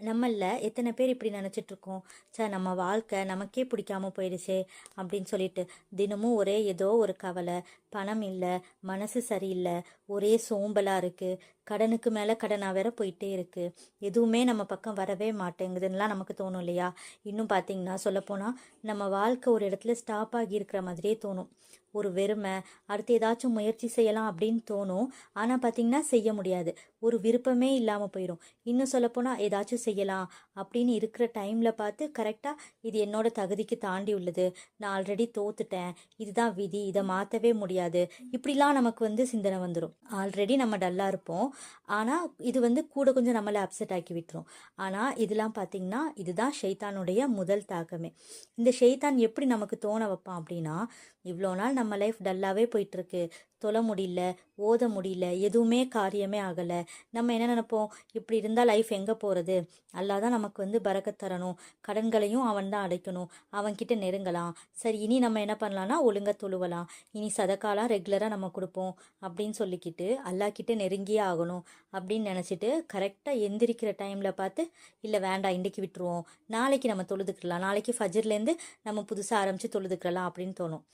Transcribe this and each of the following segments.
நம்மள எத்தனை பேர் இப்படி நினச்சிட்டு இருக்கோம் சார் நம்ம வாழ்க்கை நமக்கே பிடிக்காம போயிடுச்சே அப்படின்னு சொல்லிட்டு தினமும் ஒரே ஏதோ ஒரு கவலை. பணம் இல்லை மனசு சரியில்லை ஒரே சோம்பலாக இருக்குது கடனுக்கு மேலே கடனாக வேற போயிட்டே இருக்குது எதுவுமே நம்ம பக்கம் வரவே மாட்டேங்குதுன்னெலாம் நமக்கு தோணும் இல்லையா? இன்னும் பார்த்தீங்கன்னா சொல்லப்போனால் நம்ம வாழ்க்கை ஒரு இடத்துல ஸ்டாப் ஆகி இருக்கிற மாதிரியே தோணும். ஒரு வெறுமை அடுத்து ஏதாச்சும் முயற்சி செய்யலாம் அப்படின்னு தோணும். ஆனால் பார்த்தீங்கன்னா செய்ய முடியாது. ஒரு விருப்பமே இல்லாமல் போயிடும் இன்னும் சொல்லப்போனால் ஏதாச்சும் செய்யலாம் அப்படின்னு இருக்கிற டைமில் பார்த்து கரெக்டாக இது என்னோடய தகுதிக்கு தாண்டி உள்ளது. நான் ஆல்ரெடி தோத்துட்டேன். இதுதான் விதி. இதை மாற்றவே முடியாது. இப்படிலாம் நமக்கு வந்து சிந்தனை வந்துடும் ஆல்ரெடி நம்ம டல்லாக இருப்போம். ஆனால் இது வந்து கூட கொஞ்சம் நம்மளை அப்செட் ஆக்கி விட்டுரும். ஆனால் இதெல்லாம் பார்த்தீங்கன்னா இதுதான் ஷெய்தானுடைய முதல் தாக்கமே. இந்த ஷெய்தான் எப்படி நமக்கு தோண வைப்பான் அப்படின்னா இவ்வளோ நாள் நம்ம லைஃப் டல்லாகவே போயிட்டுருக்கு தொழ முடியல ஓத முடியல எதுவுமே காரியமே ஆகலை. நம்ம என்ன நினைப்போம்? இப்படி இருந்தால் லைஃப் எங்கே போகிறது அல்லா தான் நமக்கு வந்து பறக்க தரணும். கடன்களையும் அவன் தான் அடைக்கணும். அவன்கிட்ட நெருங்கலாம். சரி இனி நம்ம என்ன பண்ணலான்னா ஒழுங்காக தொழுவலாம். இனி சதக்காலாம் ரெகுலராக நம்ம கொடுப்போம் அப்படின்னு சொல்லிக்கிட்டு அல்லா கிட்டே நெருங்கியே ஆகணும் அப்படின்னு நினச்சிட்டு கரெக்டாக எந்திரிக்கிற டைமில் பார்த்து இல்லை வேண்டாம் இன்றைக்கு விட்டுருவோம். நாளைக்கு நம்ம தொழுதுக்கலாம். நாளைக்கு ஃபஜர்லேருந்து நம்ம புதுசாக ஆரம்பித்து தொழுதுக்கலாம் அப்படின்னு தோணும்.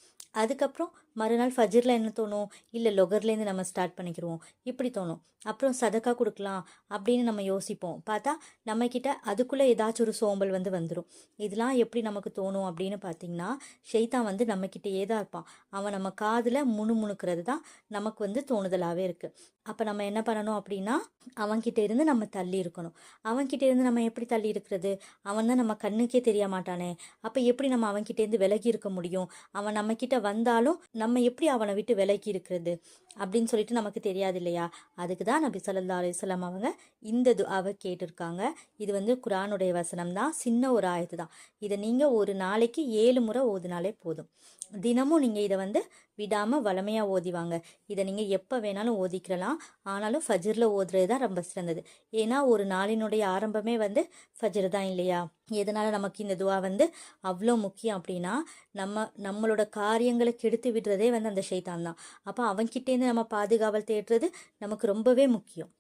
அதுக்கப்புறம் மறுநாள் ஃபஜ்ரில் என்ன தோணும்? இல்லை லொகர்லேருந்து நம்ம ஸ்டார்ட் பண்ணிக்கிடுவோம் இப்படி தோணும். அப்புறம் சதக்கா கொடுக்கலாம் அப்படின்னு நம்ம யோசிப்போம். பார்த்தா நம்மக்கிட்ட அதுக்குள்ளே ஏதாச்சும் ஒரு சோம்பல் வந்து வந்துடும் இதெல்லாம் எப்படி நமக்கு தோணும் அப்படின்னு பார்த்தீங்கன்னா ஷெய்தான் வந்து நம்மக்கிட்டேயே தான் இருப்பான். அவன் நம்ம காதில் முணுமுணுக்கிறது தான் நமக்கு வந்து தோணுதலாகவே இருக்குது அப்போ நம்ம என்ன பண்ணணும் அப்படின்னா அவன்கிட்ட இருந்து நம்ம தள்ளி இருக்கணும். அவன்கிட்ட இருந்து நம்ம எப்படி தள்ளி இருக்கிறது? அவன் தான் நம்ம கண்ணுக்கே தெரிய மாட்டானே. அப்போ எப்படி நம்ம அவன்கிட்டேருந்து விலகி இருக்க முடியும்? அவன் நம்மக்கிட்ட வந்தாலும் நம்ம எப்படி அவனை விட்டு விலக்கி இருக்கிறது அப்படின்னு சொல்லிட்டு நமக்கு தெரியாது இல்லையா அதுக்கு தான் நபி சல்லா அலிஸ்லாம் அவங்க இந்த துஆவை கேட்டிருக்காங்க. இது வந்து குரானுடைய வசனம் தான் சின்ன ஒரு ஆயத்து தான் இதை நீங்கள் ஒரு நாளைக்கு ஏழு முறை ஓதுனாலே போதும். தினமும் நீங்கள் இதை வந்து விடாமல் வளமையாக ஓதிவாங்க. இதை நீங்கள் எப்போ வேணாலும் ஓதிக்கிறலாம் ஆனாலும் ஃபஜரில் ஓதுறது தான் ரொம்ப சிறந்தது. ஏன்னா ஒரு நாளினுடைய ஆரம்பமே வந்து ஃபஜர் தான் இல்லையா? எதனால் நமக்கு இந்த துவா வந்து அவ்வளோ முக்கியம் அப்படின்னா நம்ம நம்மளோட காரியங்களை கெடுத்து விடுறதே வந்து அந்த ஷைத்தான் தான். அப்போ அவன்கிட்டேருந்து நம்ம பாதுகாவல் தேடுறது நமக்கு ரொம்பவே முக்கியம்.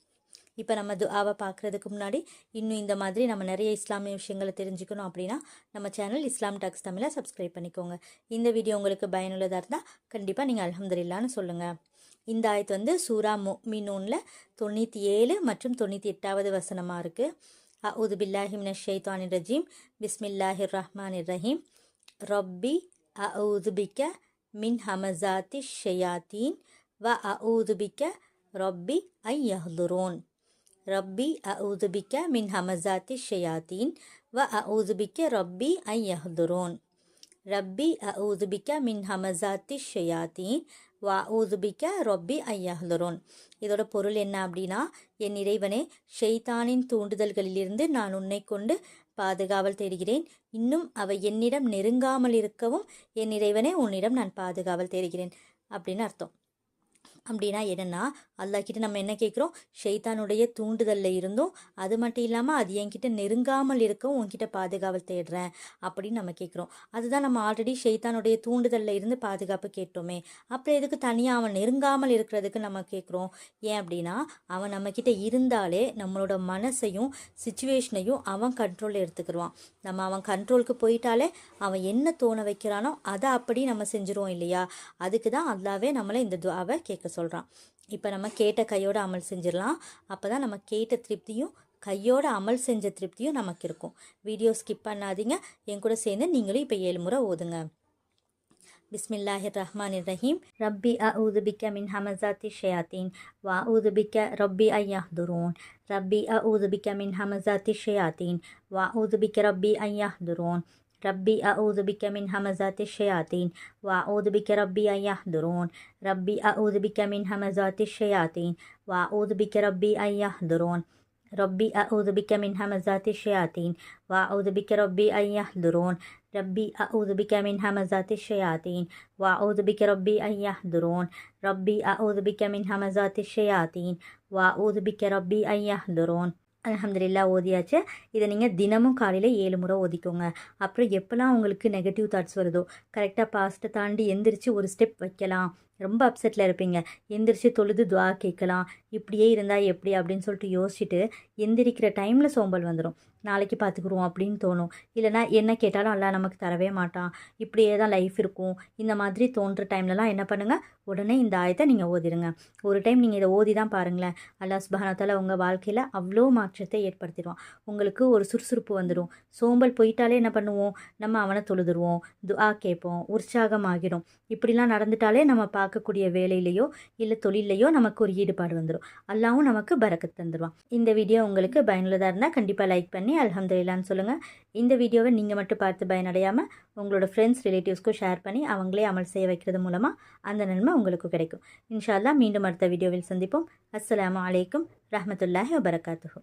இப்போ நம்ம துஆவை பார்க்குறதுக்கு முன்னாடி இன்னும் இந்த மாதிரி நம்ம நிறைய இஸ்லாமிய விஷயங்களை தெரிஞ்சுக்கணும் அப்படின்னா நம்ம சேனல் இஸ்லாம் டாக்ஸ் தமிழை சப்ஸ்கிரைப் பண்ணிக்கோங்க. இந்த வீடியோ உங்களுக்கு பயனுள்ளதாக இருந்தால் கண்டிப்பாக நீங்கள் அலமதுல்லான்னு சொல்லுங்கள் இந்த ஆயத்து வந்து சூரா மு மினூனில் தொண்ணூற்றி ஏழு மற்றும் தொண்ணூற்றி எட்டாவது வசனமாக இருக்குது அவுது பில்லாஹிம்ன ஷெய்தானி ரஜீம். பிஸ்மில்லாஹிர் ரஹ்மான் ரஹீம். ரொப்பி அவுதுபிக்க மின் ஹமசாத்தி ஷயாத்தீன். வ அவுதுபிக்க ரப்பி ரொப்பி ஐ யஹ்லுரோன் ரப்பி அவுதுபிக்க மின் ஹமசாத்தி ஷயாத்தீன் வ அவுதுபிக்க ரப்பி ஐ யஹ்துரோன் ரப்பி அவுதுபிக்க மின் ஹமசாத்தி ஷயாத்தீன் வ ஊதுபிக்க ரொப்பி யஹ்துரோன் இதோட பொருள் என்ன அப்படின்னா என் இறைவனே ஷெய்தானின் தூண்டுதல்களிலிருந்து நான் உன்னை கொண்டு பாதுகாவல் தேடுகிறேன். இன்னும் அவை என்னிடம் நெருங்காமல் இருக்கவும் என் இறைவனே உன்னிடம் நான் பாதுகாவல் தேடுகிறேன் அப்படின்னு அர்த்தம். அப்படின்னா என்னென்னா அல்லாக்கிட்ட நம்ம என்ன கேட்குறோம்? ஷெய்தானுடைய தூண்டுதலில் இருந்தும் அது மட்டும் இல்லாமல் அது என்கிட்ட நெருங்காமல் இருக்கவும் உன்கிட்ட பாதுகாவல் தேடுறேன் அப்படின்னு நம்ம கேட்குறோம். அதுதான் நம்ம ஆல்ரெடி ஷெய்தானுடைய தூண்டுதலில் இருந்து பாதுகாப்பு கேட்டோமே. அப்புறம் எதுக்கு தனியாக அவன் நெருங்காமல் இருக்கிறதுக்கு நம்ம கேட்குறோம்? ஏன் அப்படின்னா அவன் நம்மக்கிட்ட இருந்தாலே நம்மளோட மனசையும் சுச்சுவேஷனையும் அவன் கண்ட்ரோலில் எடுத்துக்கிடுவான் நம்ம அவன் கண்ட்ரோலுக்கு போயிட்டாலே அவன் என்ன தோண வைக்கிறானோ அதை அப்படி நம்ம செஞ்சுருவோம் இல்லையா? அதுக்கு தான் அல்லாவே நம்மளை இந்த துவாவை கேட்க சொல்கிறான் இப்போ நம்ம கேட்ட கையோட அமல் செஞ்சிடலாம். அப்போ தான் நம்ம கேட்ட திருப்தியும் கையோட அமல் செஞ்ச திருப்தியும் நமக்கு இருக்கும். வீடியோ ஸ்கிப் பண்ணாதீங்க. என் கூட சேர்ந்து நீங்களும் இப்போ ஏழு முறை ஓதுங்க. பிஸ்மில்லாஹிர் ரஹ்மான் ரஹீம் ரப்பி அவுது பிக்க மின் ஹமசாத்தி ஷயாத்தீன். வா ஊது பிக்க ரப்பி ஐயாஹ்துரூன். ரப்பி அவுது பிக்க மின் ஹமசாத்தி ஷயாத்தீன். வா ஊது பிக்க ரப்பி ஐயாஹ்துரூன். ربي أعوذ بك من همزات الشياطين وأعوذ بك ربي أن يحضرون. ربي أعوذ بك من همزات الشياطين وأعوذ بك ربي أن يحضرون. ربي أعوذ بك من همزات الشياطين وأعوذ بك ربي أن يحضرون. ربي أعوذ بك من همزات الشياطين وأعوذ بك ربي أن يحضرون. ربي أعوذ بك من همزات الشياطين وأعوذ بك ربي أن يحضرون. அல்ஹம்துலில்லா ஓதியாச்சு. இதை நீங்கள் தினமும் காலையில் ஏழு முறை ஓதிக்கோங்க. அப்புறம் எப்போல்லாம் உங்களுக்கு நெகட்டிவ் தாட்ஸ் வருதோ கரெக்டாக பாஸ்ட்டை தாண்டி எந்திரிச்சு ஒரு ஸ்டெப் வைக்கலாம். ரொம்ப அப்செட்டில் இருப்பீங்க. எந்திரிச்சு தொழுது துவா கேட்கலாம். இப்படியே இருந்தால் எப்படி? அப்படின்னு சொல்லிட்டு யோசிச்சுட்டு எந்திரிக்கிற டைமில் சோம்பல் வந்துடும் நாளைக்கு பார்த்துக்குருவோம் அப்படின்னு தோணும். இல்லைனா என்ன கேட்டாலும் அல்லா நமக்கு தரவே மாட்டான். இப்படியே தான் லைஃப் இருக்கும். இந்த மாதிரி தோன்ற டைம்லலாம் என்ன பண்ணுங்கள் உடனே இந்த ஆயத்தை நீங்கள் ஓதிடுங்க. ஒரு டைம் நீங்கள் இதை ஓதி தான் பாருங்களேன் அல்லா சுபஹானத்தால உங்கள் வாழ்க்கையில் அவ்வளோ மாற்றத்தை ஏற்படுத்திடுவான். உங்களுக்கு ஒரு சுறுசுறுப்பு வந்துடும் சோம்பல் போயிட்டாலே என்ன பண்ணுவோம்? நம்ம அவனை தொழுதுருவோம். துஆ கேட்போம். உற்சாகமாகிடும் இப்படிலாம் நடந்துட்டாலே நம்ம பா பார்க்கக்கூடிய வேலையிலையோ இல்லை தொழிலையோ நமக்கு ஒரு ஈடுபாடு வந்துடும் அல்லாவும் நமக்கு பறக்கத் தந்துடுவான் இந்த வீடியோ உங்களுக்கு பயனுள்ளதாக இருந்தால் கண்டிப்பாக லைக் பண்ணி அல்ஹம்துலில்லான்னு சொல்லுங்கள் இந்த வீடியோவை நீங்கள் மட்டும் பார்த்து பயனடையாமல் உங்களோட ஃப்ரெண்ட்ஸ் ரிலேட்டிவ்ஸ்க்கும் ஷேர் பண்ணி அவங்களே அமல் செய்ய வைக்கிறது மூலமாக அந்த நன்மை உங்களுக்கு கிடைக்கும். இன்ஷா அல்லாஹ் மீண்டும் அடுத்த வீடியோவில் சந்திப்போம். அஸ்ஸலாமு அலைக்கும் ரஹமத்துல்லாஹி வபரகாத்துஹூ.